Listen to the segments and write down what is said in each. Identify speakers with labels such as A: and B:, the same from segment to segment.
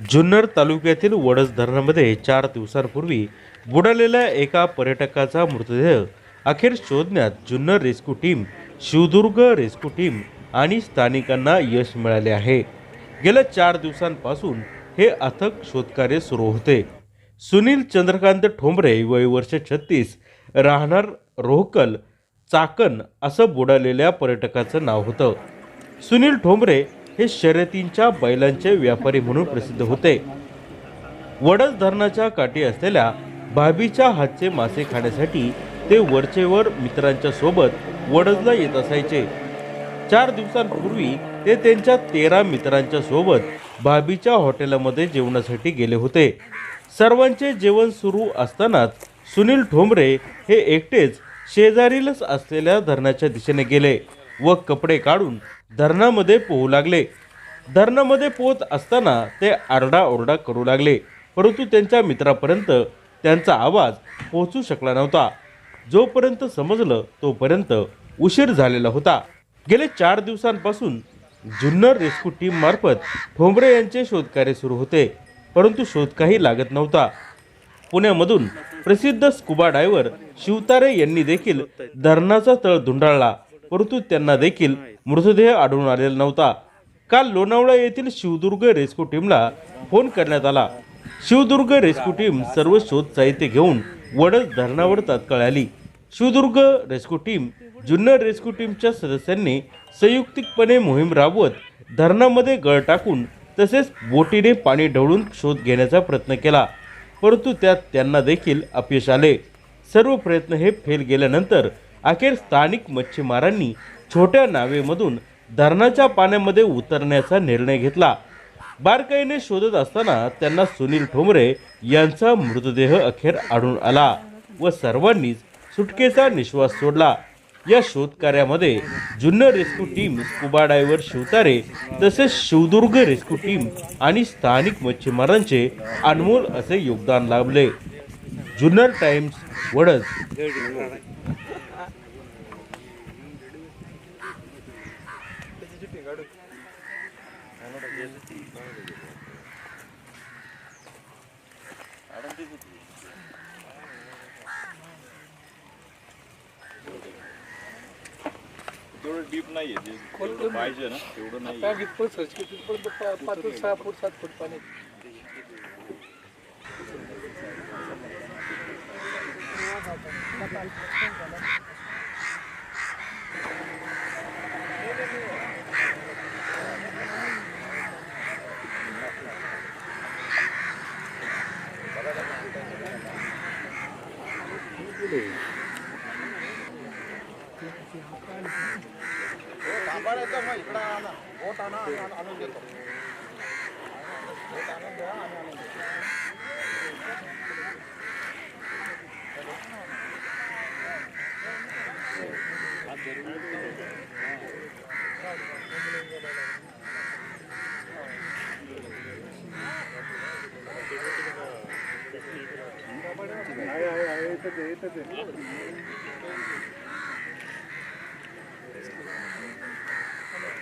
A: जुन्नर तालुक्यातील वडस धरणामध्ये चार दिवसांपूर्वी बुडालेल्या एका पर्यटकाचा मृतदेह अखेर शोधण्यात Junnar rescue team Shivdurg rescue team आणि स्थानिकांना यश मिळाले आहे. गेल्या चार दिवसांपासून हे अथक शोधकार्य सुरू होते. सुनील चंद्रकांत ठोंबरे वय वर्ष छत्तीस राहणार रोहकल चाकण असं बुडालेल्या पर्यटकाचं नाव होतं. सुनील ठोंबरे हे शर्यतींच्या बैलांचे व्यापारी म्हणून प्रसिद्ध होते. वडस धरणाच्या काठी असलेल्या भाभीच्या हातचे मासे खाण्यासाठी ते वरचेवर मित्रांच्या सोबत वडजला येत असायचे. चार दिवसांपूर्वी ते त्यांच्या तेरा मित्रांच्या सोबत भाभीच्या हॉटेलमध्ये जेवणासाठी गेले होते. सर्वांचे जेवण सुरू असतानाच सुनील ठोंबरे हे एकटेच शेजारीलच असलेल्या धरणाच्या दिशेने गेले व कपडे काढून धरणामध्ये पोहू लागले. धरणामध्ये पोहत असताना ते आरडाओरडा करू लागले परंतु त्यांच्या मित्रापर्यंत त्यांचा आवाज पोहोचू शकला नव्हता. जोपर्यंत समजलं तोपर्यंत उशीर झालेला होता. गेले चार दिवसांपासून जुन्नर रेस्क्यू टीम मार्फत ठोंबरे यांचे शोधकार्य सुरू होते परंतु शोध काही लागत नव्हता. पुण्यामधून प्रसिद्ध स्कुबा डायव्हर शिवतारे यांनी देखील धरणाचा तळ धुंडाळला. परंतु त्यांना देखील मृतदेह आढळून आलेला नव्हता. काल लोणावळा येथील शिवदुर्ग रेस्क्यू टीमला फोन करण्यात आला. शिवदुर्ग रेस्क्यू टीम सर्व शोध साहित्य घेऊन वडद धरणावर तात्काळ आली. Shivdurg rescue team Junnar rescue टीमच्या सदस्यांनी संयुक्तिकपणे मोहीम राबवत धरणामध्ये गळ टाकून तसेच बोटीने पाणी ढवळून शोध घेण्याचा प्रयत्न केला. परंतु त्यात त्यांना देखील अपयश आले. सर्व प्रयत्न हे फेल गेल्यानंतर अखेर स्थानिक मच्छीमारांनी छोट्या नावेमधून धरणाच्या पाण्यामध्ये उतरण्याचा निर्णय घेतला. बारकाईने शोधत असताना त्यांना सुनील ठोंबरे यांचा मृतदेह अखेर आढळून आला व सर्वांनीच सुटकेचा निश्वास सोडला. या शोधकार्यामध्ये Junnar rescue team scuba diver Shivtare तसेच शिवदुर्ग रेस्क्यू टीम आणि स्थानिक मच्छीमारांचे अनमोल असे योगदान लाभले. जुन्नर टाइम्स वडद.
B: तेवढं डीप नाहीये. जे जेवढं पाहिजे ना तेवढं नाही
C: आता सर्च केली तिथपर्यंत पा- पाच फूट सहा फूट सात फूट पाणी
D: दाबाडायचा मग इकडं आणा बोट आणा आणून देतो बोट आणून द्या आणि आणून देतो आहे आहे आहे येतच आहे येतच आहे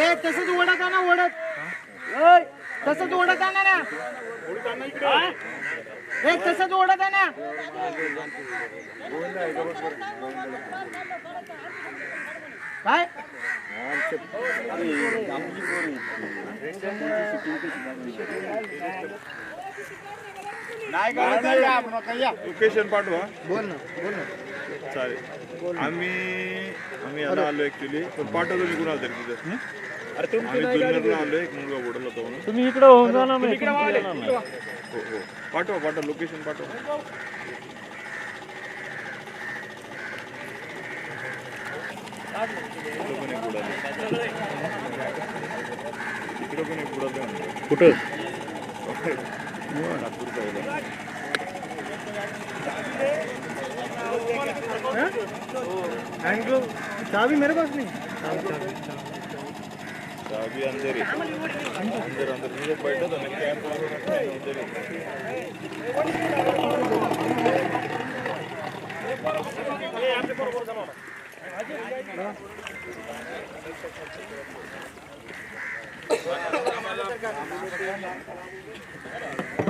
D: ए तसंच ओढत आणा ओढत. तसंच ओढत आणा ना. हा? ए तसंच ओढत आणा काय?
B: लोकेशन पाठवा.
D: बोल ना बोल ना.
B: चालेल. आम्ही आम्ही याला आलो ऍक्च्युली पण पाठवतो मी कुणाला तरी तिथं. आम्ही जुन्नरला आलो एक मुलगा बुडला होता म्हणून. तुम्ही इकडे होऊन जा ना मी हो हो. पाठवा पाठवा लोकेशन पाठवा. इकडे पण एक बुडाले. कुठं? नागपूर साईडला.
C: हैंड चाबी मेरे पास नहीं।
B: चाबी अंदर ही। अंदर अंदर। मुझे बैठा तो कैंप ही।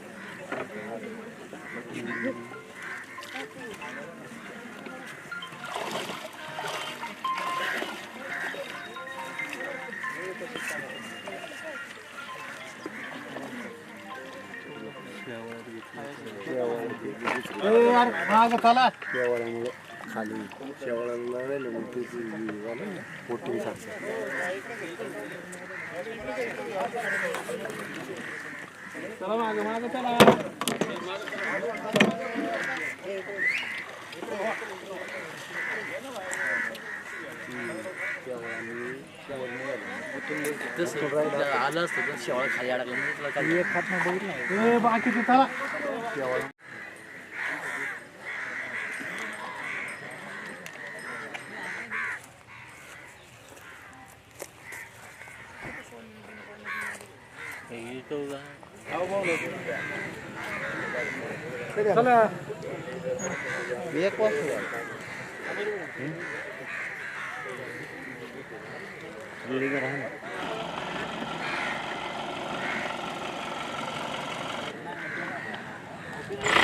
C: चला
E: खाली शेवाळाला राहिले मग ते पोटिंग
C: चला मागे मागे चला.
F: आलं असतं शेवाळ खाली अडकलं
C: बाकीचे चला.
E: બે કોફી Thank you.